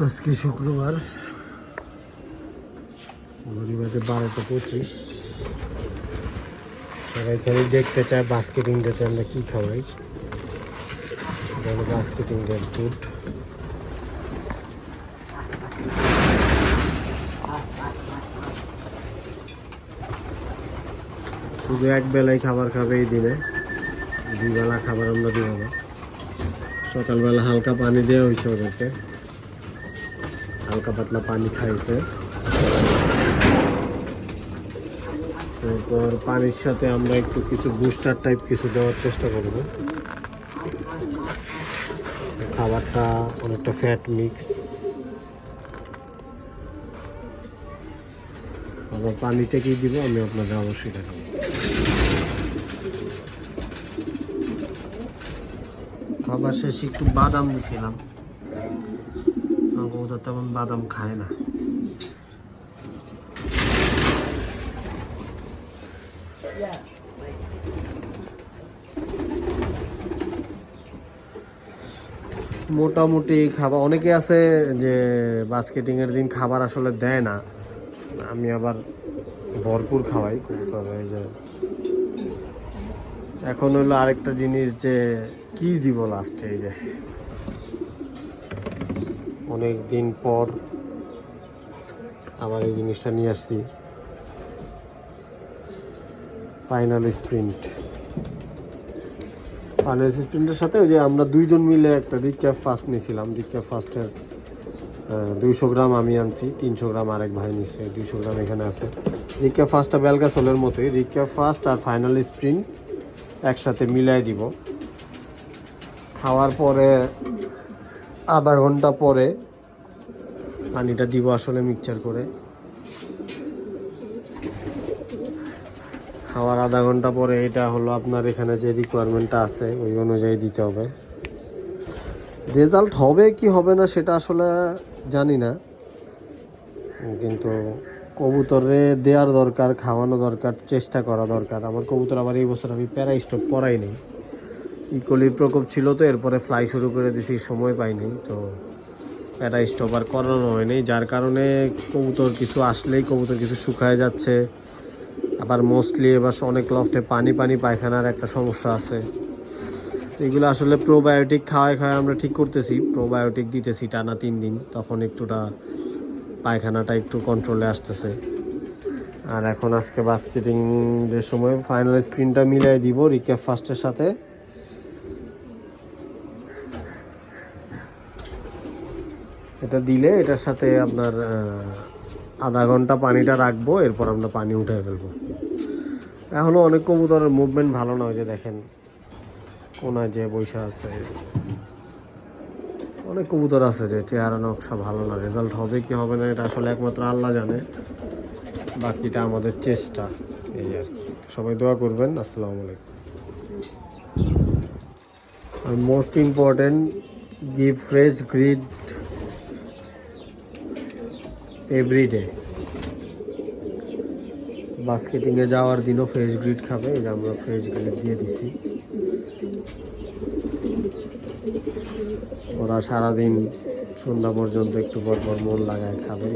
আজকে শুক্রবার। ঘড়ি বাজে বারোটা পঁচিশ। সবাই খালি দেখতে চায় বাস্কেটিং ডেতে আমরা কী খাওয়াই। বাস্কেটিং ডের ফুড শুধু এক বেলায় খাবার খাবে এই দিনে। দুই বেলা খাবার আমরা দিব না। সকালবেলা হালকা পানি দেওয়া হয়েছে ওদেরকে। হালকা পাতলা পানি খাইছে। এরপর পানির সাথে আমরা একটু কিছু বুস্টার টাইপ কিছু দেওয়ার চেষ্টা করব। খাবারটা অনেকটা ফ্যাট মিক্স আবার পানিতে কি দিব, আমি আপনাদের অবশ্যই দেখাবো। খাবার শেষে একটু বাদাম দিছিলাম। আমার তেমন বাদাম খায় না। মোটামুটি খাবার, অনেকে আছে যে বাস্কেটিং এর দিন খাবার আসলে দেয় না। আমি আবার ভরপুর খাওয়াই, কবুতর এই যায়। এখন হলো আরেকটা জিনিস যে, কি দিব লাস্টে এই যে? অনেক দিন পর আবার এই জিনিসটা নিয়ে আসছি। ফাইনাল স্প্রিন্ট ফাইনাল স্প্রিন্টের সাথে ওই যে আমরা দুইজন মিলে একটা রিক্যাপ ফার্স্ট নিয়েছিলাম। রিক্যাপ ফার্স্টের দুইশো গ্রাম আমি আনছি, তিনশো গ্রাম আরেক ভাই নিচ্ছে দুইশো গ্রাম এখানে আছে। রিক্যাপ ফার্স্টটা বেলগাসলের মতোই রিক্যাপ ফার্স্ট আর ফাইনাল স্প্রিন্ট একসাথে মিলাই দিব। খাওয়ার পরে আধা ঘণ্টা পরে পানিটা দিব আসলে মিক্সচার করে। খাওয়ার আধা ঘণ্টা পরে এটা হলো আপনার এখানে যে রিকোয়ারমেন্টটা আছে, ওই অনুযায়ী দিতে হবে। রেজাল্ট হবে কি হবে না সেটা আসলে জানি না। কিন্তু কবুতরে দেওয়ার দরকার, খাওয়ানো দরকার, চেষ্টা করা দরকার। আমার কবুতর আবার এই বছর আমি প্যারা স্টপ করাই নেই ইকোলির প্রকোপ ছিল তো, এরপরে ফ্লাই শুরু করে দিছি, সময় পাইনি, তো এটা স্টপ আর করানো হয়নি। যার কারণে কবুতর কিছু আসলেই কবুতর কিছু শুকায় যাচ্ছে। আবার মোস্টলি এবার অনেক লফটে পানি পানি, পায়খানার একটা সমস্যা আছে। তো এগুলো আসলে প্রোবায়োটিক খাওয়ায় খাওয়ায় আমরা ঠিক করতেছি। প্রোবায়োটিক দিতেছি টানা তিন দিন, তখন একটুটা পায়খানাটা একটু কন্ট্রোলে আসতেছে। আর এখন আজকে বাস্কেটিংদের সময় ফাইনাল স্ক্রিনটা মিলাই দিব রিক্যাপ ফার্স্টের সাথে। এটা দিলে এটার সাথে আপনার আধা ঘণ্টা পানিটা রাখব, এরপর আমরা পানি উঠে ফেলব। এখনও অনেক কবুতরের মুভমেন্ট ভালো না হয়েছে দেখেন, কোনায় যে বৈশা আছে। অনেক কবুতর আছে যে, চেহারা নকশা ভালো না রেজাল্ট হবে কি হবে না, এটা আসলে একমাত্র আল্লাহ জানে। বাকিটা আমাদের চেষ্টা, এই আর কি। সবাই দোয়া করবেন, আসসালামু আলাইকুম। আর most important give fresh grid every day বাস্কেটিংয়ে যাওয়ার দিনও ফ্রেশ গ্রিড খাবে, এই যে আমরা ফ্রেশ গ্রিড দিয়ে দিছি ওরা সারাদিন সন্ধ্যা পর্যন্ত একটু পর পর মন লাগায় খাবে।